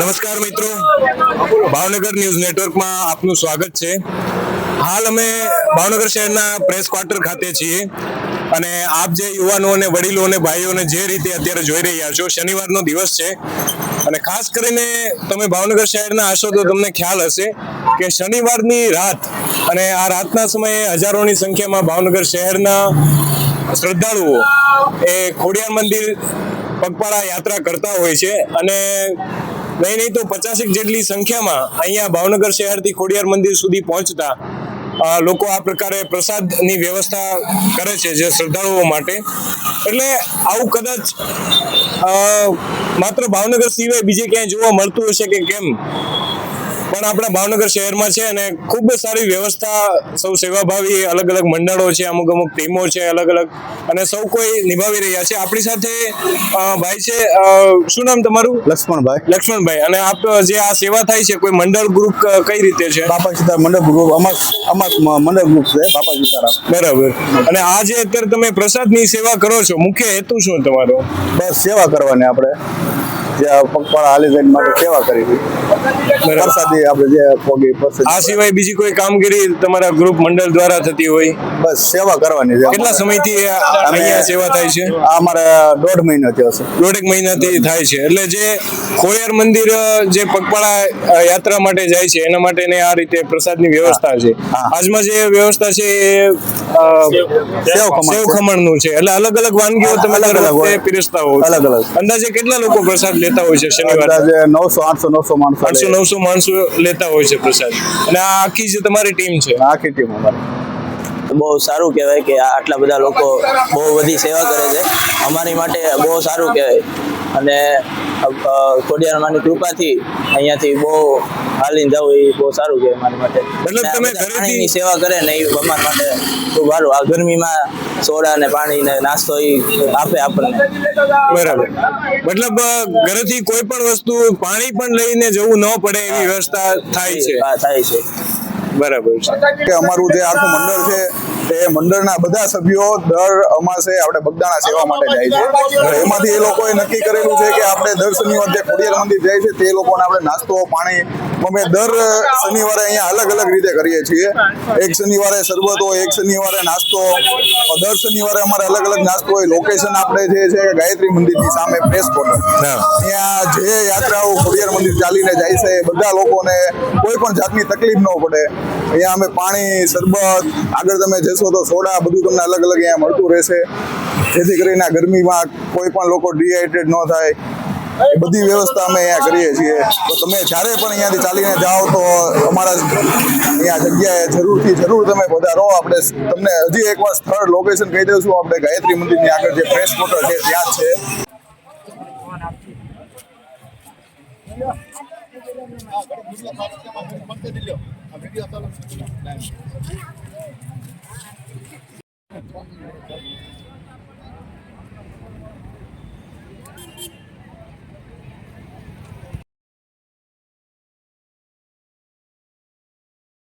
નમસ્કાર મિત્રો. ભાવનગર ન્યૂઝ નેટવર્કમાં આપનું સ્વાગત છે. હાલ અમે ભાવનગર શહેરના પ્રેસ ક્વાર્ટર ખાતે છીએ અને આપ જે યુવાનો અને વડીલો અને ભાઈઓને જે રીતે અત્યારે જોઈ રહ્યા છો, શનિવારનો દિવસ છે. અને ખાસ કરીને તમે ભાવનગર શહેરના હશો તો તમને ખ્યાલ હશે કે શનિવારની રાત અને આ રાતના સમયે હજારોની સંખ્યામાં ભાવનગર શહેરના શ્રદ્ધાળુઓ એ ખોડિયાર મંદિર પગપાળા યાત્રા કરતા હોય છે. અને નહીં નહીં તો પચાસેક જેટલી સંખ્યામાં અહીંયા ભાવનગર શહેરથી ખોડિયાર મંદિર સુધી પહોંચતા લોકો આ પ્રકારે પ્રસાદની વ્યવસ્થા કરે છે જે શ્રદ્ધાળુઓ માટે. એટલે આવું કદાચ માત્ર ભાવનગર સિવાય બીજે ક્યાંય જોવા મળતું હશે કે કેમ? પણ આપણા ભાવનગર શહેરમાં છે અને ખૂબ જ સારી વ્યવસ્થા સૌ સેવાભાવી અલગ અલગ મંડળો છે અમુક અમુક ટીમો છે અલગ અલગ અને સૌ કોઈ નિભાવી રહ્યા છે. આપણી સાથે ભાઈ છે શું નામ તમારું? લક્ષ્મણભાઈ. લક્ષ્મણભાઈ. અને આપ જે આ સેવા થાય છે કોઈ મંડળ ગ્રુપ કઈ રીતે છે? બાપા સીતારામ મંડળ ગ્રુપ અમાસ અમાસ મંડળ ગ્રુપ છે બાપા સીતારામ. બરાબર. અને આ જે અત્યારે તમે પ્રસાદની સેવા કરો છો. મુખ્ય હેતુ શું તમારો? બસ સેવા કરવાની આપણે. જે પગપાળા હાલી જઈને માટે સેવા કરી. હતી પ્રસાદી આપણે જે પોગી આ સિવાય બીજી કોઈ કામગીરી તમારા ગ્રુપ મંડળ દ્વારા થતી હોય? બસ સેવા કરવાની છે. કેટલા સમયથી અહીંયા સેવા થાય છે? આ અમારે દોઢ મહિનો થયો છે. દોઢેક મહિનાથી થાય છે. એટલે જે ખોડિયાર મંદિર જે પગપાળા યાત્રા માટે જાય છે એના માટેની આ રીતે પ્રસાદની વ્યવસ્થા છે. આજમાં જે વ્યવસ્થા છે એ સેવ. ખમણનું છે. એટલે અલગ અલગ વાનગીઓ તમે અલગ અલગ હોય. પીરસતા હો અલગ અલગ. અંદાજે કેટલા લોકો પ્રસાદ લેતા હોય છે શનિવાર? અંદાજે નવસો આઠસો નવસો માણસો આઠસો નવસો માણસો લેતા હોય છે પ્રસાદ. અને આ આખી જે તમારી ટીમ છે. આખી ટીમ અમારી. બહુ સારું કહેવાય કે આટલા બધા લોકો બહુ બધી સેવા કરે છે. અમારી માટે બહુ સારું કહેવાય. અને ખોડિયારમાંની કૃપાથી અહીંયાથી બહુ હાલીને જવું એ બહુ સારું કહેવાય મારી માટે. મતલબ તમે ઘરેથી- સેવા કરે ને એ અમારા માટે ખૂબ સારું આ ગરમીમાં સોડા ને પાણી ને નાસ્તો એ આપે આપણને. બરાબર. મતલબ ઘરેથી કોઈ પણ વસ્તુ પાણી પણ લઈને જવું ન પડે એવી વ્યવસ્થા થાય છે. હા થાય છે. બરાબર છે. કે અમારું જે આખું મંડળ છે તે મંડળના બધા સભ્યો દર અમાસે આપણે બગદાણા સેવા માટે જાય છે. એમાંથી એ લોકોએ નક્કી કરેલું છે કે આપણે દર શનિવાર જે ખોડિયાર મંદિર જાય છે તે લોકોને આપણે નાસ્તો પાણી અમે દર શનિવારે અહીંયા અલગ અલગ રીતે કરીએ છીએ. એક શનિવારે શરબતો એક શનિવારે નાસ્તો. દર શનિવારે અમારે અલગ અલગ નાસ્તો હોય. લોકેશન આપણે જે છે ગાયત્રી મંદિરની સામે પ્રેસ કોર્ટર. ત્યાં જે યાત્રાઓ ખોડિયાર મંદિર ચાલીને જાય છે એ બધા લોકોને કોઈ પણ જાતની તકલીફ ન પડે. અહીંયા અમે પાણી, શરબત, આગળ તમે જશો તો સોડા બધું તમને અલગ અલગ અહીંયા મળતું રહેશે. જેથી કરીને ગરમીમાં કોઈ પણ લોકો ડિહાઇડ્રેટ ન થાય. બધી વ્યવસ્થા અમે અહીંયા કરીએ છીએ. તો તમે જ્યારે પણ અહીંયાથી ચાલીને જાઓ તો અમારા અહીંયા જગ્યાએ જરૂરથી, જરૂર તમે પધારો આપણે તમને હજી એકવાર સ્થળ લોકેશન કહી દઈશું આપણે ગાયત્રી મંદિરની આગળ જે ફ્રેશ મોટર છે, ત્યાં જ છે. Nanti.